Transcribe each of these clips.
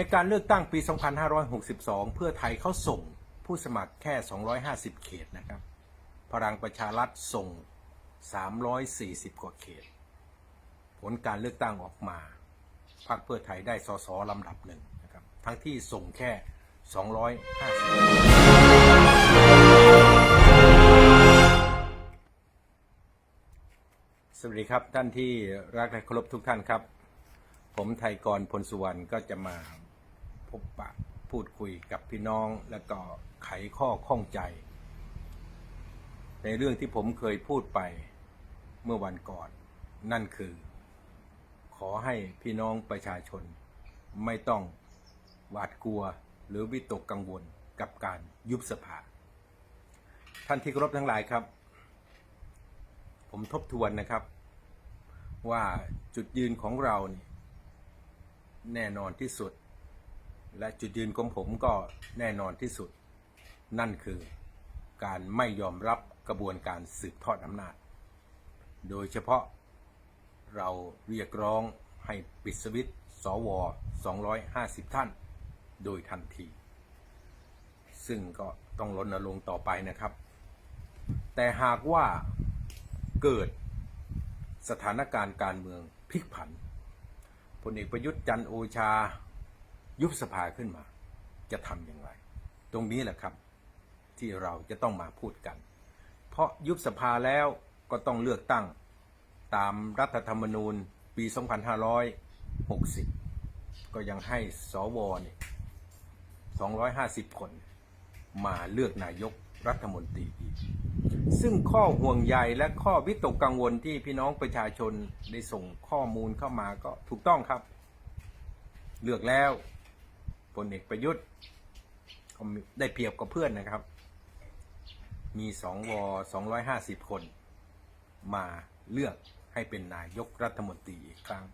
ในการเลือกตั้งปี 2562 เพื่อไทยเขาส่งผู้สมัครแค่ 250 เขตนะครับ พลังประชารัฐส่ง 340 กว่าเขต ผลการเลือกตั้งออกมา พรรคเพื่อไทยได้สสลำดับหนึ่งนะครับ ทั้งที่ส่งแค่ 250 สวัสดีครับท่านที่รักและเคารพทุกท่านครับผมไทยกรพลสุวรรณก็จะมา พบปะพูดคุยกับพี่น้องแล้วก็ไขข้อข้องใจ ในเรื่องที่ผมเคยพูดไปเมื่อวันก่อน นั่นคือ ขอให้พี่น้องประชาชน ไม่ต้องหวาดกลัวหรือวิตกกังวลกับการยุบสภา ท่านที่เคารพทั้งหลายครับ ผมทบทวนนะครับ ว่าจุดยืนของเรานี่แน่นอนที่สุด และจุดยืนของผมก็แน่นอนที่สุด นั่นคือการไม่ยอมรับกระบวนการสืบทอดอำนาจ โดยเฉพาะเราเรียกร้องให้ปิดสวิตสว 250 ท่าน โดยทันที ซึ่งก็ต้องรณรงค์ต่อไปนะครับ แต่หากว่าเกิดสถานการณ์การเมืองพลิกผันพลเอกประยุทธ์จันโอชา ยุบสภาขึ้นมา จะทำอย่างไร ตรงนี้แหละครับ ที่เราจะต้องมาพูดกัน เพราะยุบสภาแล้วก็ต้องเลือกตั้งตามรัฐธรรมนูญปี 2560 ก็ยังให้สวเนี่ย250 คน มาเลือกนายกรัฐมนตรีอีก ซึ่งข้อห่วงใยและข้อวิตกกังวลที่พี่น้องประชาชนได้ส่งข้อมูลเข้ามาก็ถูกต้องครับ เลือกแล้ว ลเอกประยุทธ์ได้เปรียบกับเพื่อนนะครับ มีสองว250คน มาเลือกให้เป็นนายกรัฐมนตรีอีกครั้ง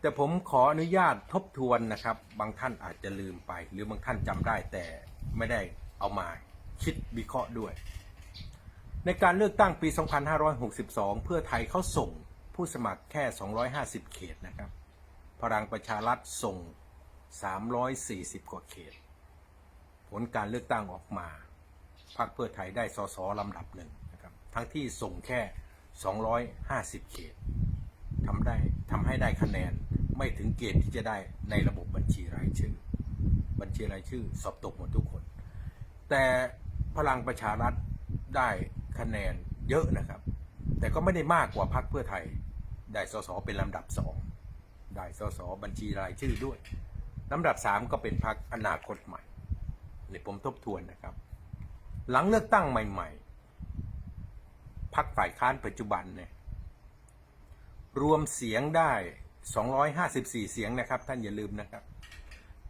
แต่ผมขออนุญาตทบทวนนะครับ บางท่านอาจจะลืมไป หรือบางท่านจำได้แต่ไม่ได้เอามาคิดวิเคราะห์ด้วย ในการเลือกตั้งปี 2562 เพื่อไทยเขาส่งผู้สมัครแค่ 250 เขตนะครับ พลังประชารัฐส่ง 340 กว่าเขต ผลการเลือกตั้งออกมาพรรคเพื่อไทยได้สสลำดับหนึ่งนะครับ ทั้งที่ส่งแค่ 250 เขตทำได้ทำให้ได้คะแนนไม่ถึงเกณฑ์ที่จะได้ในระบบบัญชีรายชื่อ บัญชีรายชื่อสอบตกหมดทุกคน แต่พลังประชารัฐได้คะแนนเยอะนะครับ แต่ก็ไม่ได้มากกว่าพรรคเพื่อไทย ได้สสเป็นลำดับสองได้สสบัญชีรายชื่อด้วย ลำดับสามก็เป็นพรรคอนาคตใหม่นี่ผมทบทวนนะครับ หลังเลือกตั้งใหม่ๆพรรคฝ่ายค้านปัจจุบันเนี่ยรวมเสียงได้ 254 เสียงนะครับ ท่านอย่าลืมนะครับ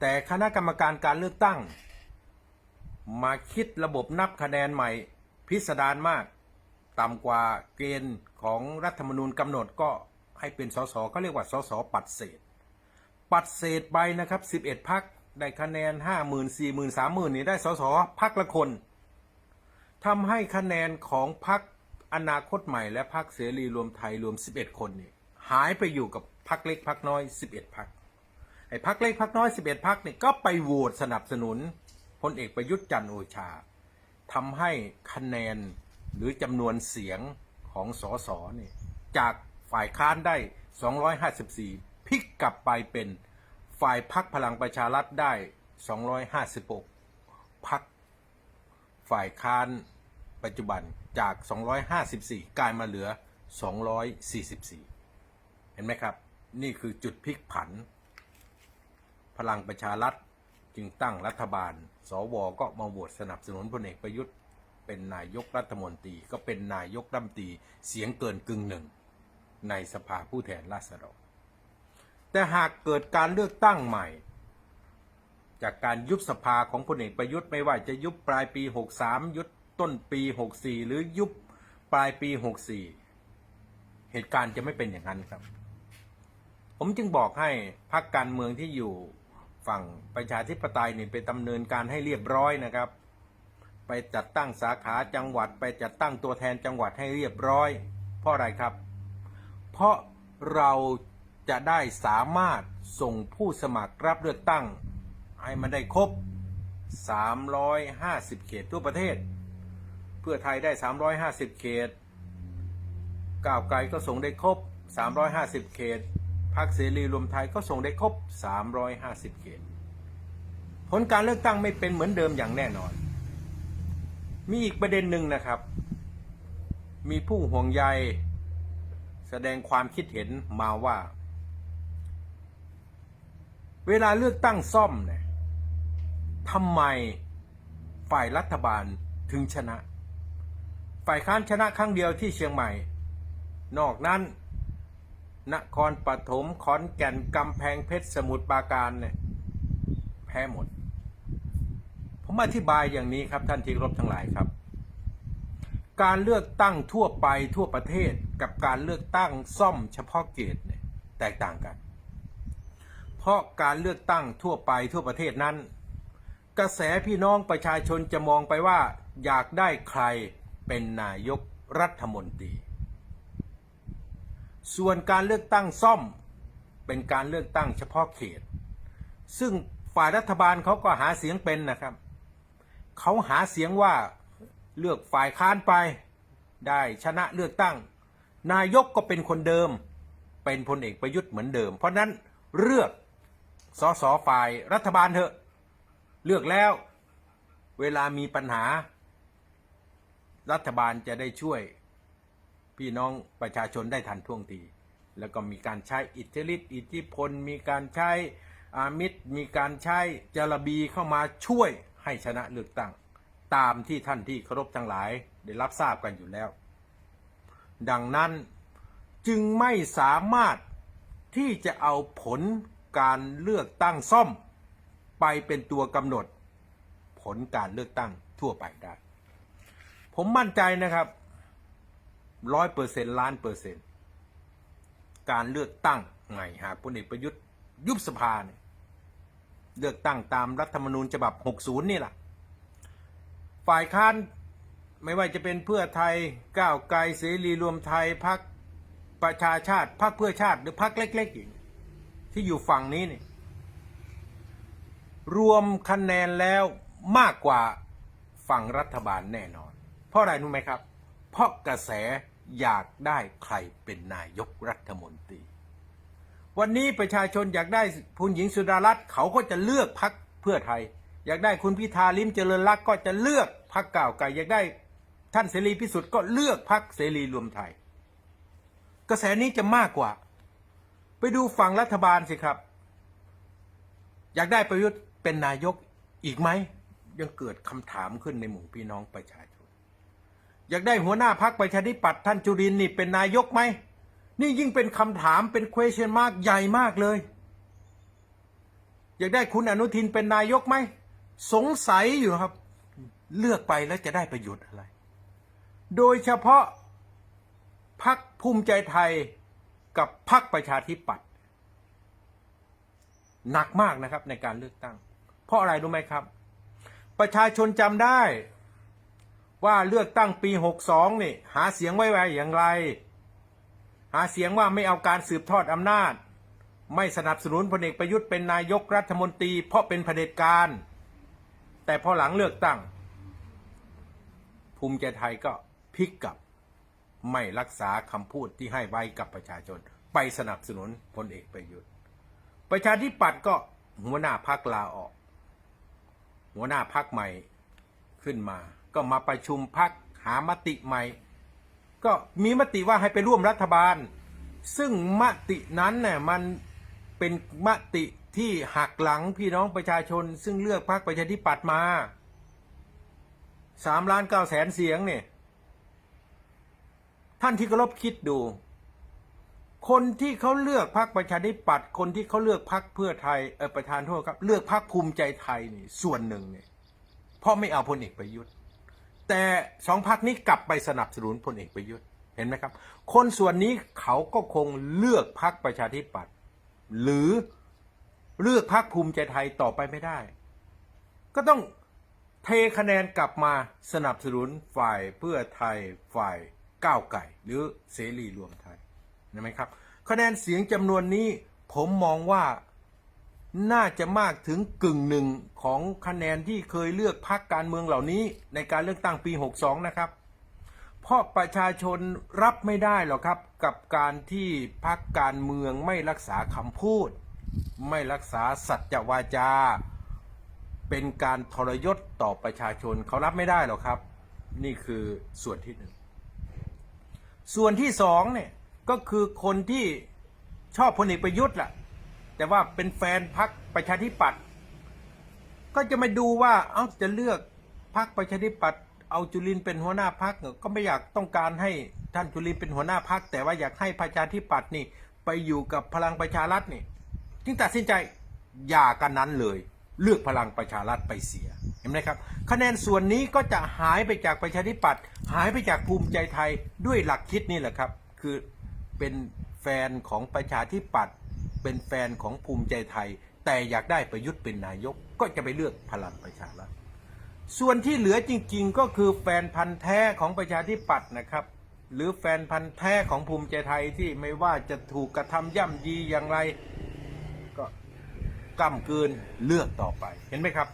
แต่คณะกรรมการการเลือกตั้ง มาคิดระบบนับคะแนนใหม่ พิสดารมาก ต่ำกว่าเกณฑ์ของรัฐธรรมนูญกำหนดก็ให้เป็นสสเขาเรียกว่าสสปัดเศษ ปัดเศษไปนะครับ11พักได้คะแนน50,000 40,000 30,000นี่ได้สสพักละคนทำให้คะแนนของพักอนาคตใหม่และพักเสรีรวมไทยรวม11คนนี่หายไปอยู่กับพักเล็กพักน้อย11พักไอ้พักเล็กพักน้อย11พักเนี่ยก็ไปโหวตสนับสนุนพลเอกประยุทธ์จันทร์โอชาทำให้คะแนนหรือจำนวนเสียงของสสเนี่ยจากฝ่ายค้านได้ 254 พลิกกลับไปเป็นฝ่ายพักพลังประชารัฐได้ 256พักฝ่ายค้านปัจจุบันจาก 254 กลายมาเหลือ 244 เห็นไหมครับ นี่คือจุดพลิกผัน พลังประชารัฐจึงตั้งรัฐบาล สวก็มาโหวตสนับสนุนพลเอกประยุทธ์ เป็นนายกรัฐมนตรีก็เป็นนายกรัฐมนตรีเสียงเกินกึ่งหนึ่ง ในสภาผู้แทนราษฎร แต่หากเกิดการเลือกตั้งใหม่ จากการยุบสภาของพลเอกประยุทธ์ไม่ว่าจะยุบปลายปี 63 ยุบต้นปี 64 หรือยุบปลายปี 64 เหตุการณ์จะไม่เป็นอย่างนั้นครับ ผมจึงบอกให้พรรคการเมืองที่อยู่ฝั่งประชาธิปไตยนี่ไปดำเนินการให้เรียบร้อยนะครับ ไปจัดตั้งสาขาจังหวัด ไปจัดตั้งตัวแทนจังหวัดให้เรียบร้อย เพราะอะไรครับ เพราะเรา จะได้สามารถส่งผู้สมัครรับเลือกตั้ง ให้มันได้ครบ 350 เขตทั่วประเทศ เพื่อไทยได้ 350 เขต ก้าวไกลก็ส่งได้ครบ 350 เขตพรรคเสรีรวมไทยก็ส่งได้ครบ 350 เขต ผลการเลือกตั้งไม่เป็นเหมือนเดิมอย่างแน่นอน มีอีกประเด็นหนึ่งนะครับ มีผู้ห่วงใย แสดงความคิดเห็นมาว่า เวลาเลือกตั้งซ่อมเนี่ยทำไมฝ่ายรัฐบาลถึงชนะ ฝ่ายค้านชนะครั้งเดียวที่เชียงใหม่ นอกนั้น นครปฐมขอนแก่นกำแพงเพชรสมุทรปราการเนี่ยแพ้หมด ผมอธิบายอย่างนี้ครับท่านที่รบทั้งหลายครับ การเลือกตั้งทั่วไปทั่วประเทศกับการเลือกตั้งซ่อมเฉพาะเขตเนี่ยแตกต่างกัน เพราะการเลือกตั้งทั่วไปทั่วประเทศนั้น กระแสพี่น้องประชาชนจะมองไปว่า อยากได้ใครเป็นนายกรัฐมนตรี ส่วนการเลือกตั้งซ่อมเป็นการเลือกตั้งเฉพาะเขต ซึ่งฝ่ายรัฐบาลเขาก็หาเสียงเป็นนะครับ เขาหาเสียงว่าเลือกฝ่ายค้านไป ได้ชนะเลือกตั้ง นายกก็เป็นคนเดิม เป็นพลเอกประยุทธ์เหมือนเดิม เพราะนั้นเลือก สสฝ่ายรัฐบาลเถอะ เลือกแล้ว เวลามีปัญหา รัฐบาลจะได้ช่วย พี่น้องประชาชนได้ทันท่วงที แล้วก็มีการใช้อิทธิฤทธิ์อิทธิพล มีการใช้อามิตร มีการใช้จารบีเข้ามาช่วยให้ชนะเลือกตั้ง ตามที่ท่านที่เคารพทั้งหลายได้รับทราบกันอยู่แล้ว ดังนั้นจึงไม่สามารถที่จะเอาผล การเลือกตั้งซ่อม ไปเป็นตัวกำหนด ผลการเลือกตั้งทั่วไปได้ ผมมั่นใจนะครับร้อยเปอร์เซ็นล้านเปอร์เซ็นต์การเลือกตั้งใหม่หากพลเอกประยุทธ์ยุบสภาเนี่ยเลือกตั้งตามรัฐธรรมนูญฉบับ 60 นี่แหละ ฝ่ายค้านไม่ว่าจะเป็นเพื่อไทยก้าวไกลเสรีรวมไทยพักประชาชาติพักเพื่อชาติหรือพักเล็กๆอีก ที่อยู่ฝั่งนี้นี่รวมคะแนนแล้วมากกว่าฝั่งรัฐบาลแน่นอน เพราะอะไรรู้ไหมครับ เพราะกระแสอยากได้ใครเป็นนายกรัฐมนตรี วันนี้ประชาชนอยากได้คุณหญิงสุดารัตน์เขาก็จะเลือกพักเพื่อไทย อยากได้คุณพิธาลิมเจริญรักก็จะเลือกพักก้าวไกลอยากได้ท่านเสรีพิสุทธิ์ก็เลือกพักเสรีรวมไทย กระแสนี้จะมากกว่า ไปดูฝั่งรัฐบาลสิครับ อยากได้ประยุทธ์เป็นนายกอีกไหม ยังเกิดคำถามขึ้นในหมู่พี่น้องประชาชน อยากได้หัวหน้าพักประชาธิปัตย์ท่านจุรินนี่เป็นนายกไหม นี่ยิ่งเป็นคำถามเป็น question mark ใหญ่มากเลย อยากได้คุณอนุทินเป็นนายกไหม สงสัยอยู่ครับ เลือกไปแล้วจะได้ประโยชน์อะไร โดยเฉพาะพักภูมิใจไทย กับพักประชาธิปัตย์หนักมากนะครับในการเลือกตั้ง เพราะอะไรรู้ไหมครับ ประชาชนจำได้ว่าเลือกตั้งปี 62 นี่ หาเสียงไว้ไว้อย่างไร หาเสียงว่าไม่เอาการสืบทอดอำนาจ ไม่สนับสนุนพลเอกประยุทธ์เป็นนายกรัฐมนตรี เพราะเป็นเผด็จการ แต่พอหลังเลือกตั้ง ภูมิใจไทยก็พลิกกลับ ไม่รักษาคำพูดที่ให้ไว้กับประชาชน ไปสนับสนุนพลเอกประยุทธ์ ประชาธิปัตย์ก็หัวหน้าพักลาออก หัวหน้าพักใหม่ขึ้นมา ก็มาประชุมพักหามติใหม่ ก็มีมติว่าให้ไปร่วมรัฐบาล ซึ่งมตินั้นเนี่ยมันเป็นมติที่หักหลังพี่น้องประชาชน ซึ่งเลือกพรรคประชาธิปัตย์มาสามล้านเก้าแสนเสียงเนี่ย ท่านที่เคารพคิดดู คนที่เขาเลือกพรรคประชาธิปัตย์คนที่เขาเลือกพรรคเพื่อไทยเออประธานโทษครับ เลือกพรรคภูมิใจไทยนี่ส่วนหนึ่งเนี่ยเพราะไม่เอาพลเอกประยุทธ์ แต่สองพรรคนี้กลับไปสนับสนุนพลเอกประยุทธ์เห็นไหมครับ คนส่วนนี้เขาก็คงเลือกพรรคประชาธิปัตย์หรือเลือกพรรคภูมิใจไทยต่อไปไม่ได้ ก็ต้องเทคะแนนกลับมาสนับสนุนฝ่ายเพื่อไทยฝ่าย ก้าวไก่หรือเสรีรวมไทยเห็นไหมครับ คะแนนเสียงจำนวนนี้ผมมองว่าน่าจะมากถึงกึ่งหนึ่งของคะแนนที่เคยเลือกพรรคการเมืองเหล่านี้ ในการเลือกตั้งปี 62 นะครับ เพราะประชาชนรับไม่ได้หรอกครับกับการที่พรรคการเมืองไม่รักษาคำพูด ไม่รักษาสัจวาจา เป็นการทรยศต่อประชาชนเขารับไม่ได้หรอกครับ นี่คือส่วนที่หนึ่ง ส่วนที่สองเนี่ยก็คือคนที่ชอบพลเอกประยุทธ์ล่ะ แต่ว่าเป็นแฟนพรรคประชาธิปัตย์ก็จะมาดูว่าเอ้าจะเลือกพรรคประชาธิปัตย์เอาจุลินเป็นหัวหน้าพรรคก็ไม่อยากต้องการให้ท่านจุลินเป็นหัวหน้าพรรคแต่ว่าอยากให้ประชาธิปัตย์นี่ไปอยู่กับพลังประชารัฐนี่ จึงตัดสินใจอย่ากันนั้นเลย เลือกพลังประชารัฐไปเสียเห็นไหมครับ คะแนนส่วนนี้ก็จะหายไปจากประชาธิปัตย์หายไปจากภูมิใจไทยด้วยหลักคิดนี่แหละครับ คือเป็นแฟนของประชาธิปัตย์เป็นแฟนของภูมิใจไทย แต่อยากได้ประยุทธ์เป็นนายกก็จะไปเลือกพลังประชารัฐส่วนที่เหลือจริงๆ ก็คือแฟนพันธ์แท้ของประชาธิปัตย์นะครับ หรือแฟนพันธ์แท้ของภูมิใจไทยที่ไม่ว่าจะถูกกระทำย่ำยีอย่างไร ก้ำกืนเลือกต่อไป เห็นไหมครับ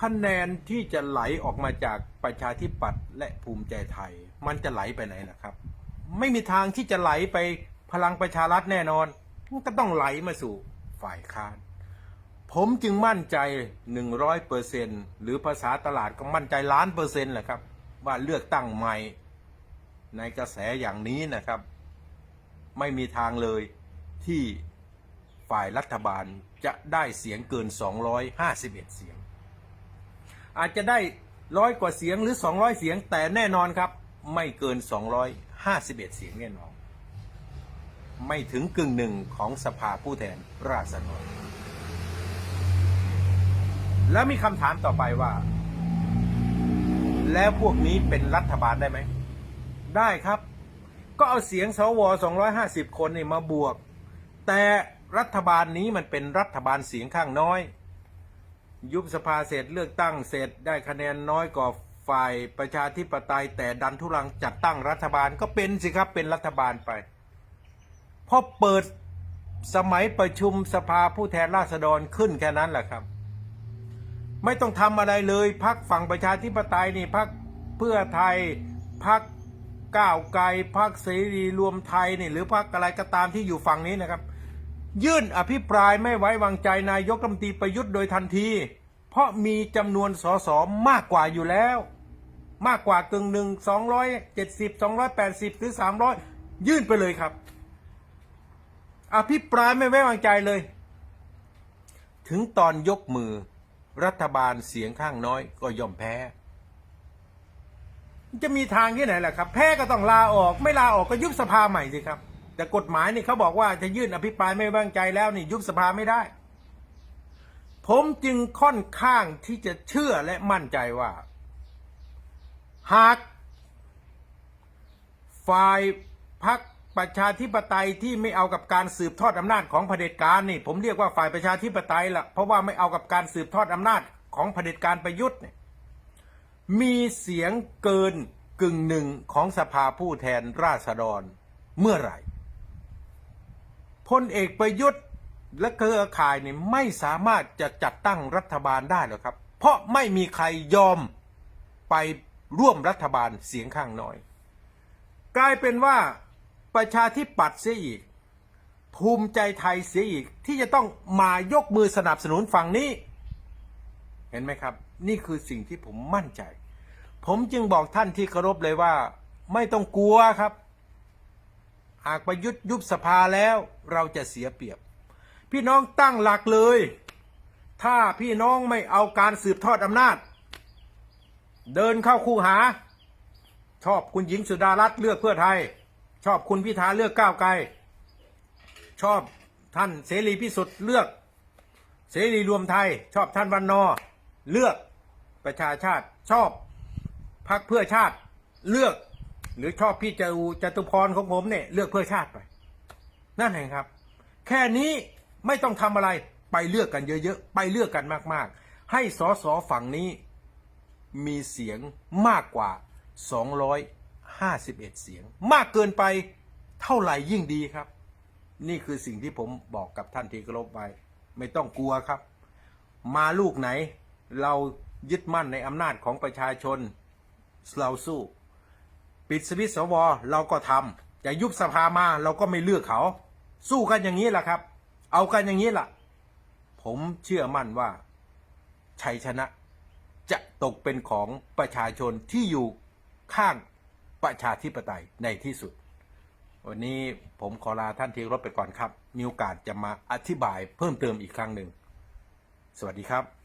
คะแนนที่จะไหลออกมาจากประชาธิปัตย์และภูมิใจไทย มันจะไหลไปไหนนะครับ ไม่มีทางที่จะไหลไปพลังประชารัฐแน่นอนมันก็ต้องไหลมาสู่ฝ่ายค้าน ผมจึงมั่นใจ 100เปอร์เซ็นหรือภาษาตลาดก็มั่นใจล้านเปอร์เซ็นต์แหละครับ ว่าเลือกตั้งใหม่ ในกระแสอย่างนี้นะครับ ไม่มีทางเลยที่ฝ่ายรัฐบาล จะได้เสียงเกิน 251 เสียง อาจจะได้ร้อยกว่าเสียงหรือ 200 เสียงแต่แน่นอนครับ ไม่เกิน 251 เสียงแน่นอน ไม่ถึงกึ่งหนึ่งของสภาผู้แทนราษฎรแล้วมีคำถามต่อไปว่า แล้วพวกนี้เป็นรัฐบาลได้ไหม ได้ครับ ก็เอาเสียงสว 250 คนนี่มาบวก แต่ รัฐบาลนี้มันเป็นรัฐบาลเสียงข้างน้อย ยุบสภาเสร็จเลือกตั้งเสร็จได้คะแนนน้อยกว่าฝ่ายประชาธิปไตยแต่ดันทุรังจัดตั้งรัฐบาลก็เป็นสิครับเป็นรัฐบาลไปพอเปิดสมัยประชุมสภาผู้แทนราษฎรขึ้นแค่นั้นแหละครับ ไม่ต้องทำอะไรเลยพักฝั่งประชาธิปไตยนี่พักเพื่อไทยพักก้าวไกลพักเสรีรวมไทยนี่หรือพักอะไรก็ตามที่อยู่ฝั่งนี้นะครับ ยื่นอภิปรายไม่ไว้วางใจนายกรัฐมนตรีประยุทธ์โดยทันที เพราะมีจำนวนสสมากกว่าอยู่แล้ว มากกว่ากึ่งหนึ่งสองร้อยเจ็ดสิบสองร้อยแปดสิบหรือสามร้อยยื่นไปเลยครับ อภิปรายไม่ไว้วางใจเลย ถึงตอนยกมือรัฐบาลเสียงข้างน้อยก็ยอมแพ้ จะมีทางที่ไหนล่ะครับ แพ้ก็ต้องลาออก ไม่ลาออกก็ยุบสภาใหม่สิครับ แต่กฎหมายนี่เขาบอกว่าจะยื่นอภิปรายไม่ไว้วางใจแล้วนี่ยุบสภาไม่ได้ ผมจึงค่อนข้างที่จะเชื่อและมั่นใจว่า หากฝ่ายพักประชาธิปไตยที่ไม่เอากับการสืบทอดอำนาจของเผด็จการนี่ ผมเรียกว่าฝ่ายประชาธิปไตยละเพราะว่าไม่เอากับการสืบทอดอำนาจของเผด็จการประยุทธ์เนี่ยมีเสียงเกินกึ่งหนึ่งของสภาผู้แทนราษฎรเมื่อไหร่ พลเอกประยุทธ์และเครือข่ายเนี่ยไม่สามารถจะจัดตั้งรัฐบาลได้หรอกครับ เพราะไม่มีใครยอมไปร่วมรัฐบาลเสียงข้างน้อย กลายเป็นว่าประชาธิปัตย์เสียอีก ภูมิใจไทยเสียอีกที่จะต้องมายกมือสนับสนุนฝั่งนี้ เห็นไหมครับ นี่คือสิ่งที่ผมมั่นใจ ผมจึงบอกท่านที่เคารพเลยว่า ไม่ต้องกลัวครับ หากประยุทธ์ยุบสภาแล้วเราจะเสียเปรียบ พี่น้องตั้งหลักเลย ถ้าพี่น้องไม่เอาการสืบทอดอำนาจ เดินเข้าคูหา ชอบคุณหญิงสุดารัตน์เลือกเพื่อไทย ชอบคุณพิธาเลือกก้าวไกล ชอบท่านเสรีพิสุทธิ์เลือก เสรีรวมไทย ชอบท่านวันนอเลือกประชาชาติชอบพักเพื่อชาติเลือก หรือชอบพี่จตุจตุพรของผมเนี่ยเลือกเพื่อชาติไป นั่นเองครับ แค่นี้ไม่ต้องทำอะไรไปเลือกกันเยอะๆ ไปเลือกกันมากๆ ให้สสฝั่งนี้มีเสียงมากกว่า 251 เสียง มากเกินไปเท่าไหร่ยิ่งดีครับ นี่คือสิ่งที่ผมบอกกับท่านที่เคารพไว้ไม่ต้องกลัวครับ มาลูกไหน เรายึดมั่นในอำนาจของประชาชนเราสู้ ปิดสวิตช์สวเราก็ทำจะยุบสภามาเราก็ไม่เลือกเขา สู้กันอย่างนี้แหละครับ เอากันอย่างนี้ล่ะ ผมเชื่อมั่นว่า ชัยชนะ จะตกเป็นของประชาชนที่อยู่ข้างประชาธิปไตยในที่สุด วันนี้ผมขอลาท่านที่เคารพไปก่อนครับ มีโอกาสจะมาอธิบายเพิ่มเติมอีกครั้งหนึ่ง สวัสดีครับ